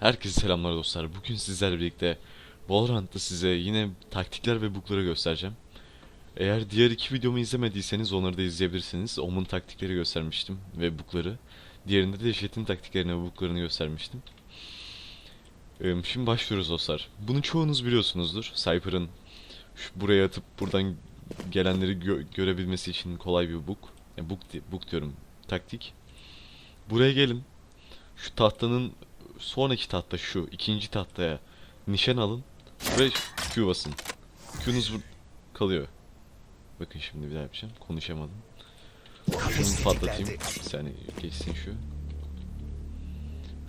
Herkese selamlar dostlar. Bugün sizlerle birlikte Valorant'ta size yine taktikler ve bookları göstereceğim. Eğer diğer iki videomu izlemediyseniz onları da izleyebilirsiniz. Omun taktikleri göstermiştim ve bookları. Diğerinde de Jet'in taktiklerini ve booklarını göstermiştim. Şimdi başlıyoruz dostlar. Bunu çoğunuz biliyorsunuzdur. Cypher'ın buraya atıp buradan gelenleri gö- görebilmesi için kolay bir book. Yani book, di- book diyorum. Taktik. Buraya gelin. Şu tahtanın sonraki tahta şu ikinci tahtaya nişan alın ve Q basın. Q'nuz kalıyor. Bakın şimdi bir daha yapacağım. Konuşamadım. Şunu patlatayım. Saniye geçsin şu.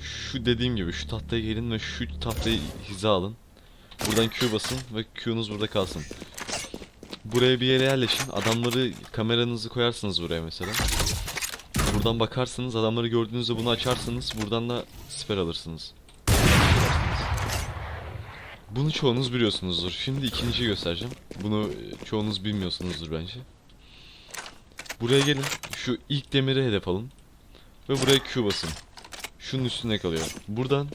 Şu dediğim gibi şu tahtaya gelin ve şu tahtayı hiza alın. Buradan Q basın ve Q'nuz burada kalsın. Buraya bir yere yerleşin. Adamları kameranızı koyarsınız buraya mesela. Buradan bakarsınız adamları gördüğünüzde bunu açarsınız buradan da siper alırsınız. Bunu çoğunuz biliyorsunuzdur. Şimdi ikinciyi göstereceğim. Bunu e, çoğunuz bilmiyorsunuzdur bence. Buraya gelin. Şu ilk demiri hedef alın. Ve buraya Q basın. Şunun üstünde kalıyor. Buradan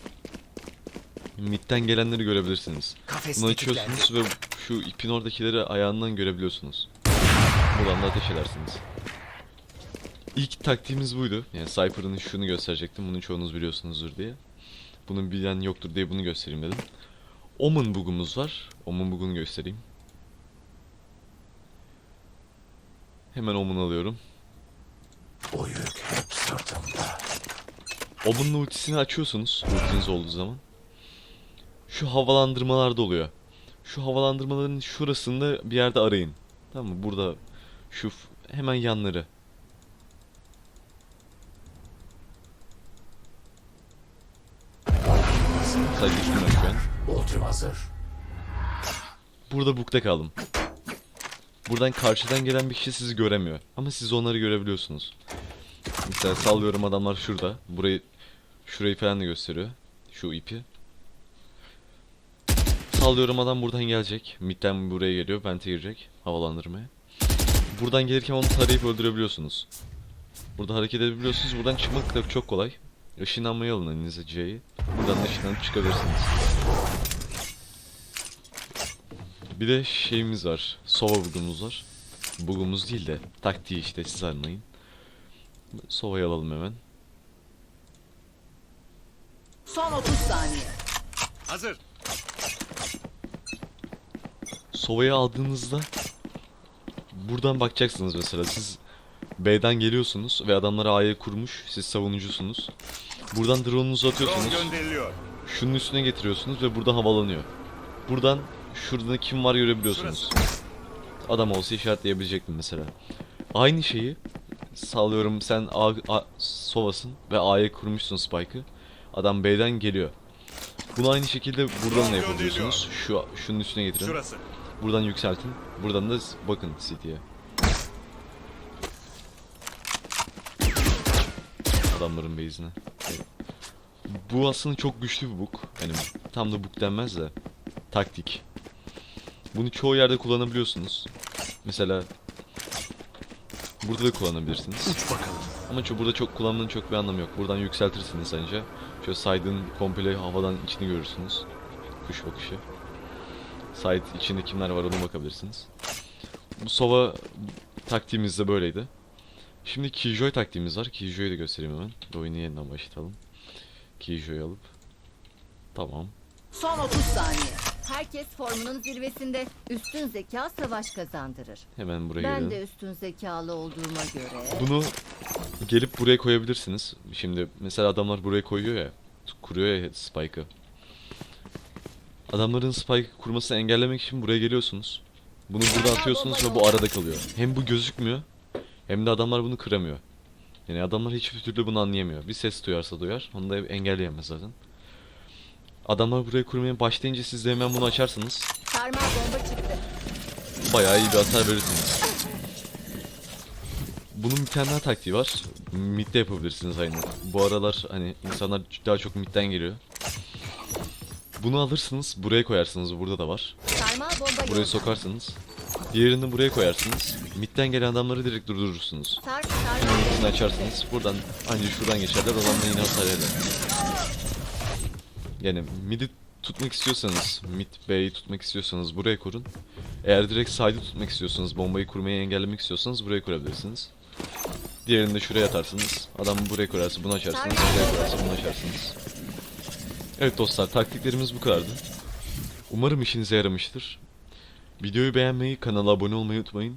midden gelenleri görebilirsiniz. Bunu açıyorsunuz ve şu ipin oradakileri ayağından görebiliyorsunuz. Buradan da ateş edersiniz. İlk taktiğimiz buydu. Yani Cypher'ın şunu gösterecektim. Bunu çoğunuz biliyorsunuzdur diye. Bunu bilen yoktur diye bunu göstereyim dedim. Omen bug'umuz var. Omen bug'unu göstereyim. Hemen Omen alıyorum. O yük hep sırtımda. Omen'ın ultisini açıyorsunuz. Ultiniz olduğu zaman. Şu havalandırmalarda oluyor. Şu havalandırmaların şurasında bir yerde arayın. Tamam mı? Burada şu hemen yanları. Sadece şunlar şu an. Ultim hazır. Burada bukta kaldım. Buradan karşıdan gelen bir kişi sizi göremiyor. Ama siz onları görebiliyorsunuz. Mesela sallıyorum adamlar şurada. Burayı şurayı falan da gösteriyor. Şu ipi. Sallıyorum adam buradan gelecek. Midden buraya geliyor. Vente girecek. Havalandırmaya. Buradan gelirken onu tarayıp öldürebiliyorsunuz. Burada hareket edebiliyorsunuz. Buradan çıkmak da çok kolay. Işınlanmayı alın elinize C'yi. Buradan da ışınlanıp çıkabilirsiniz. Bir de şeyimiz var. Sova bugumuz var. Bugumuz değil de taktiği işte siz anlayın. Sova'yı alalım hemen. Son 30 saniye. Hazır. Sova'yı aldığınızda buradan bakacaksınız mesela siz B'den geliyorsunuz ve adamlar A'ya kurmuş siz savunucusunuz. Buradan drone'unuzu atıyorsunuz. Şunun üstüne getiriyorsunuz ve burada havalanıyor. Buradan şurada kim var görebiliyorsunuz. Adam olsa işaretleyebilecektim mesela. Aynı şeyi sallıyorum sen A, A Sova'sın ve A'ya kurmuşsun Spike'ı. Adam B'den geliyor. Bunu aynı şekilde buradan da yapabiliyorsunuz. Şu şunun üstüne getirin. Şurası. Buradan yükseltin. Buradan da bakın City'ye. Adamların base'ine. Bu aslında çok güçlü bir book. Yani tam da book denmez de. Taktik. Bunu çoğu yerde kullanabiliyorsunuz. Mesela burada da kullanabilirsiniz. Uç bakalım. Ama çok, burada çok kullanmanın çok bir anlamı yok. Buradan yükseltirsiniz anca. Şöyle side'ın komple havadan içini görürsünüz. Kuş bakışı. Side içinde kimler var ona bakabilirsiniz. Bu Sova taktiğimiz de böyleydi. Şimdi Killjoy taktiğimiz var. Killjoy'u da göstereyim hemen. Oyunu yeniden başlatalım. Killjoy'u alıp. Tamam. Son 30 saniye. Herkes formunun zirvesinde. Üstün zeka savaş kazandırır. Hemen buraya Ben gelelim. de üstün zekalı olduğuma göre... Bunu gelip buraya koyabilirsiniz. Şimdi mesela adamlar buraya koyuyor ya. Kuruyor ya spike'ı. Adamların spike kurmasını engellemek için buraya geliyorsunuz. Bunu burada atıyorsunuz ve bu arada kalıyor. Hem bu gözükmüyor hem de adamlar bunu kıramıyor. Yani adamlar hiçbir türlü bunu anlayamıyor. Bir ses duyarsa duyar. Onu da engelleyemez zaten. Adamlar buraya kurmaya başlayınca siz de hemen bunu çıktı. Bayağı iyi bir hasar verirsiniz. Bunun bir tane daha taktiği var. Mid'de yapabilirsiniz aynı. Bu aralar hani insanlar daha çok mid'den geliyor. Bunu alırsınız, buraya koyarsınız. Burada da var. Yolda. sokarsınız. Diğerini buraya koyarsınız. Mid'den gelen adamları direkt durdurursunuz. Bomba açarsınız. Buradan ancak şuradan geçerler. Olanla yine hasar eder. Yani mid'i tutmak istiyorsanız, mid B'yi tutmak istiyorsanız buraya kurun. Eğer direkt side'ı tutmak istiyorsanız, bombayı kurmayı engellemek istiyorsanız buraya kurabilirsiniz. Diğerini de şuraya atarsınız. Adam buraya kurarsa bunu açarsınız, buraya kurarsa bunu açarsınız. Evet dostlar, taktiklerimiz bu kadardı. Umarım işinize yaramıştır. Videoyu beğenmeyi, kanala abone olmayı unutmayın.